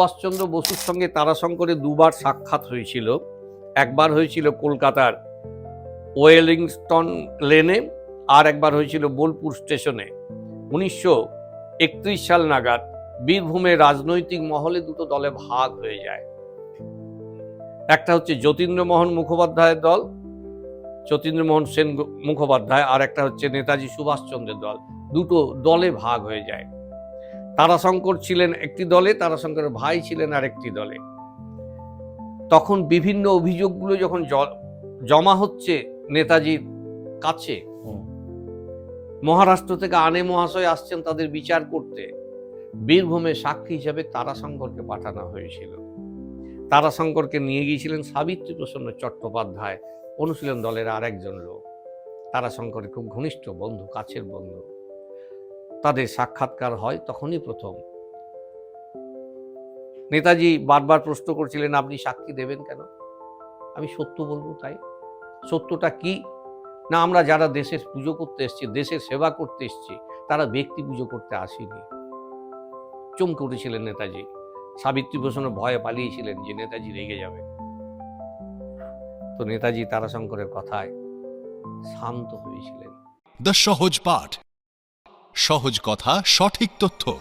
সুভাষচন্দ্র বসুর সঙ্গে তারাশঙ্করের দুবার সাক্ষাৎ হয়েছিল। একবার হয়েছিল কলকাতার ওয়েলিংস্টন লেনে, আর একবার হয়েছিল বোলপুর স্টেশনে। উনিশশো একত্রিশ সাল নাগাদ বীরভূমে রাজনৈতিক মহলে দুটো দলে ভাগ হয়ে যায়। একটা হচ্ছে যতীন্দ্রমোহন মুখোপাধ্যায়ের দল, যতীন্দ্রমোহন সেন মুখোপাধ্যায়, আর একটা হচ্ছে নেতাজি সুভাষচন্দ্রের দল। দুটো দলে ভাগ হয়ে যায়। তারাশঙ্কর ছিলেন একটি দলে তারাশঙ্করের ভাই ছিলেন আরেকটি দলে। তখন বিভিন্ন অভিযোগগুলো যখন জমা হচ্ছে নেতাজির কাছে মহারাষ্ট্র থেকে আনে মহাশয় আসছেন তাদের বিচার করতে বীরভূমে সাক্ষী হিসাবে তারাশঙ্করকে পাঠানো হয়েছিল। তারাশঙ্করকে নিয়ে গিয়েছিলেন সাবিত্রী প্রসন্ন চট্টোপাধ্যায় অনুশীলন দলের আরেকজন লোক। তারাশঙ্করের খুব ঘনিষ্ঠ বন্ধু কাছের বন্ধু। তাদের সাক্ষাৎকার হয় তখনই প্রথম। নেতাজি বারবার প্রশ্ন করছিলেন, আপনি সাক্ষী দেবেন কেন? আমি সত্য বলব তাই। সত্যটা কি? না, আমরা যারা দেশের পুজো করতে এসেছি, দেশের সেবা করতে এসেছি, তারা ব্যক্তি পুজো করতে আসেনি। চমকে উঠেছিলেন নেতাজি। সাবিত্রী প্রসন্ন ভয়ে পালিয়েছিলেন যে নেতাজি রেগে যাবে। তো নেতাজি তারাশঙ্করের কথায় শান্ত হয়েছিলেন। দ্য সহজ পাঠ। সহজ কথা সঠিক তথ্য।